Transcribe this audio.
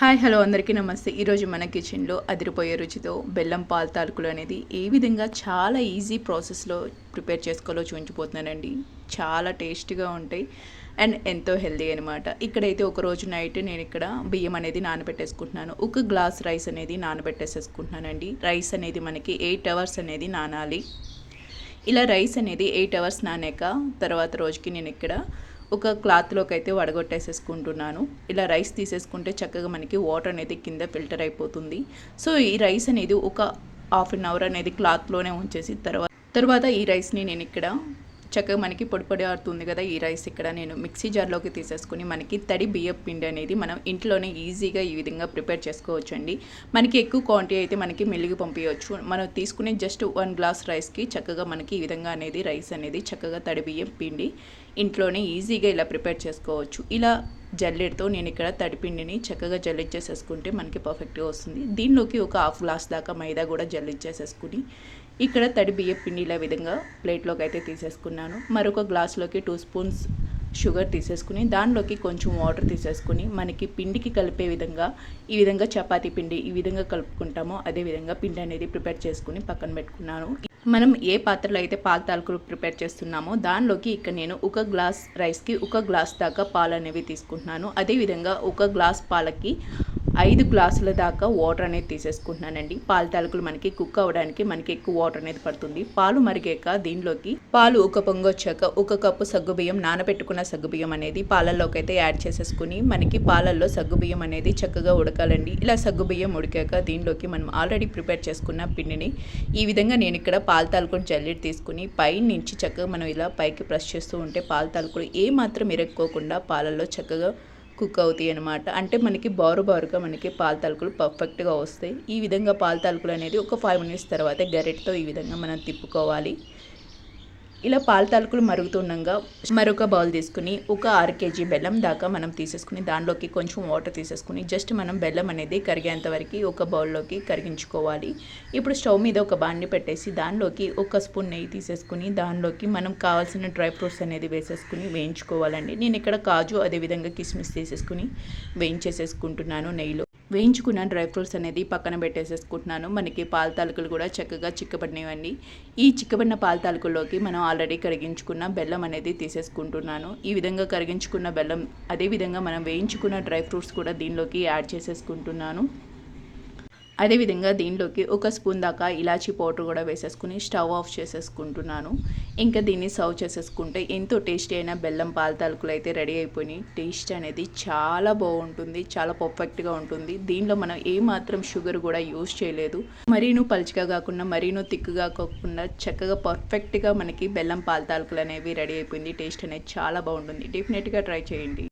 Hi hello అందరికీ నమస్తే. ఈరోజు మన కిచెన్లో అదిరిపోయే రుచితో బెల్లం పాలు తాలకులు అనేది ఏ విధంగా చాలా ఈజీ ప్రాసెస్లో ప్రిపేర్ చేసుకోవాలో చూపించిపోతున్నానండి చాలా టేస్టీగా ఉంటాయి అండ్ ఎంతో హెల్దీ అనమాట ఇక్కడైతే ఒక రోజు నైట్ నేను ఇక్కడ బియ్యం అనేది నానబెట్టేసుకుంటున్నాను. ఒక గ్లాస్ రైస్ అనేది నానబెట్టేసేసుకుంటున్నానండి. రైస్ అనేది మనకి ఎయిట్ అవర్స్ అనేది నానాలి. ఇలా రైస్ అనేది ఎయిట్ అవర్స్ నానాక తర్వాత రోజుకి నేను ఇక్కడ ఒక క్లాత్లోకి అయితే వడగొట్టేసేసుకుంటున్నాను. ఇలా రైస్ తీసేసుకుంటే చక్కగా మనకి వాటర్ అనేది కింద ఫిల్టర్ అయిపోతుంది. సో ఈ రైస్ అనేది ఒక హాఫ్ అన్ అవర్ అనేది క్లాత్లోనే ఉంచేసి తర్వాత తర్వాత ఈ రైస్ని నేను ఇక్కడ చక్కగా మనకి పొడి పొడి ఆడుతుంది కదా ఈ రైస్ ఇక్కడ నేను మిక్సీ జార్లోకి తీసేసుకుని మనకి తడి బియ్యం పిండి అనేది మనం ఇంట్లోనే ఈజీగా ఈ విధంగా ప్రిపేర్ చేసుకోవచ్చు అండి మనకి ఎక్కువ క్వాంటిటీ అయితే మనకి మెల్లిగి పంపించవచ్చు మనం తీసుకునే జస్ట్ వన్ గ్లాస్ రైస్కి చక్కగా మనకి ఈ విధంగా అనేది రైస్ అనేది చక్కగా తడి బియ్యం పిండి ఇంట్లోనే ఈజీగా ఇలా ప్రిపేర్ చేసుకోవచ్చు. ఇలా జల్లెడతో నేను ఇక్కడ తడిపిండిని చక్కగా జల్లిచ్చేసేసుకుంటే మనకి పర్ఫెక్ట్గా వస్తుంది. దీనిలోకి ఒక హాఫ్ గ్లాస్ దాకా మైదా కూడా జల్లిచ్చేసేసుకుని ఇక్కడ తడి బియ్యం పిండిల విధంగా ప్లేట్లోకి అయితే తీసేసుకున్నాను. మరొక గ్లాస్లోకి టూ స్పూన్స్ షుగర్ తీసేసుకుని దానిలోకి కొంచెం వాటర్ తీసేసుకుని మనకి పిండికి కలిపే విధంగా ఈ విధంగా చపాతీ పిండి ఈ విధంగా కలుపుకుంటామో అదే విధంగా పిండి అనేది ప్రిపేర్ చేసుకుని పక్కన పెట్టుకున్నాను. మనం ఏ పాత్రలో అయితే పాల తాలకులు ప్రిపేర్ చేస్తున్నామో దానిలోకి ఇక్కడ నేను ఒక గ్లాస్ రైస్కి ఒక గ్లాస్ దాకా పాలు అనేవి తీసుకుంటున్నాను. అదేవిధంగా ఒక గ్లాస్ పాలకి ఐదు గ్లాసుల దాకా వాటర్ అనేది తీసేసుకుంటున్నానండి. పాలు తాలకులు మనకి కుక్ అవ్వడానికి మనకి ఎక్కువ వాటర్ అనేది పడుతుంది. పాలు మరిగాక దీనిలోకి పాలు ఒక పొంగు వచ్చాక ఒక కప్పు సగ్గుబియ్యం నానబెట్టుకున్న సగ్గుబియ్యం అనేది పాలల్లోకి అయితే యాడ్ చేసేసుకుని మనకి పాలల్లో సగ్గుబియ్యం అనేది చక్కగా ఉడకాలండి. ఇలా సగ్గుబియ్యం ఉడికాక దీనిలోకి మనం ఆల్రెడీ ప్రిపేర్ చేసుకున్న పిండిని ఈ విధంగా నేను ఇక్కడ పాలు తాలకుని జల్లెడ్ తీసుకుని పై నుంచి చక్కగా మనం ఇలా పైకి ప్రెస్ చేస్తూ ఉంటే పాలు తాలకులు ఏ మాత్రం ఇరక్కోకుండా పాలల్లో చక్కగా కుక్ అవుతాయి అనమాట అంటే మనకి బారు బారుగా మనకి పాల తలుకులు పర్ఫెక్ట్గా వస్తాయి. ఈ విధంగా పాల తలుకులు అనేది ఒక ఫైవ్ మినిట్స్ తర్వాత గరెట్తో ఈ విధంగా మనం తిప్పుకోవాలి. ఇలా పాల తాలకులు మరుగుతుండగా మరొక బౌల్ తీసుకుని ఒక ఆరు కేజీ బెల్లం దాకా మనం తీసేసుకుని దానిలోకి కొంచెం వాటర్ తీసేసుకుని జస్ట్ మనం బెల్లం అనేది కరిగేంత వరకు ఒక బౌల్లోకి కరిగించుకోవాలి. ఇప్పుడు స్టవ్ మీద ఒక బాండి పెట్టేసి దానిలోకి ఒక స్పూన్ నెయ్యి తీసేసుకుని దానిలోకి మనం కావాల్సిన డ్రై ఫ్రూట్స్ అనేది వేసేసుకుని వేయించుకోవాలండి. నేను ఇక్కడ కాజు అదేవిధంగా కిస్మిస్ తీసేసుకుని వేయించేసేసుకుంటున్నాను నెయ్యిలో. వేయించుకున్న డ్రై ఫ్రూట్స్ అనేది పక్కన పెట్టేసేసుకుంటున్నాను. మనకి పాల తాలకులు కూడా చక్కగా చిక్కబడినవండి. ఈ చిక్కబడిన పాల తాలకుల్లోకి మనం ఆల్రెడీ కరిగించుకున్న బెల్లం అనేది తీసేసుకుంటున్నాను. ఈ విధంగా కరిగించుకున్న బెల్లం అదేవిధంగా మనం వేయించుకున్న డ్రై ఫ్రూట్స్ కూడా దీనిలోకి యాడ్ చేసేసుకుంటున్నాను. అదేవిధంగా దీనిలోకి ఒక స్పూన్ దాకా ఇలాచీ పౌడర్ కూడా వేసేసుకుని స్టవ్ ఆఫ్ చేసేసుకుంటున్నాను. ఇంకా దీన్ని సర్వ్ చేసేసుకుంటే ఎంతో టేస్టీ అయిన బెల్లం పాల తాలకులు అయితే రెడీ అయిపోయి టేస్ట్ అనేది చాలా బాగుంటుంది చాలా పర్ఫెక్ట్గా ఉంటుంది. దీనిలో మనం ఏమాత్రం షుగర్ కూడా యూజ్ చేయలేదు. మరీను పలుచగా కాకుండా మరీను తిక్కుగా కాకుండా చక్కగా పర్ఫెక్ట్గా మనకి బెల్లం పాల తాలకులు అనేవి రెడీ అయిపోయింది. టేస్ట్ అనేది చాలా బాగుంటుంది. డెఫినెట్గా ట్రై చేయండి.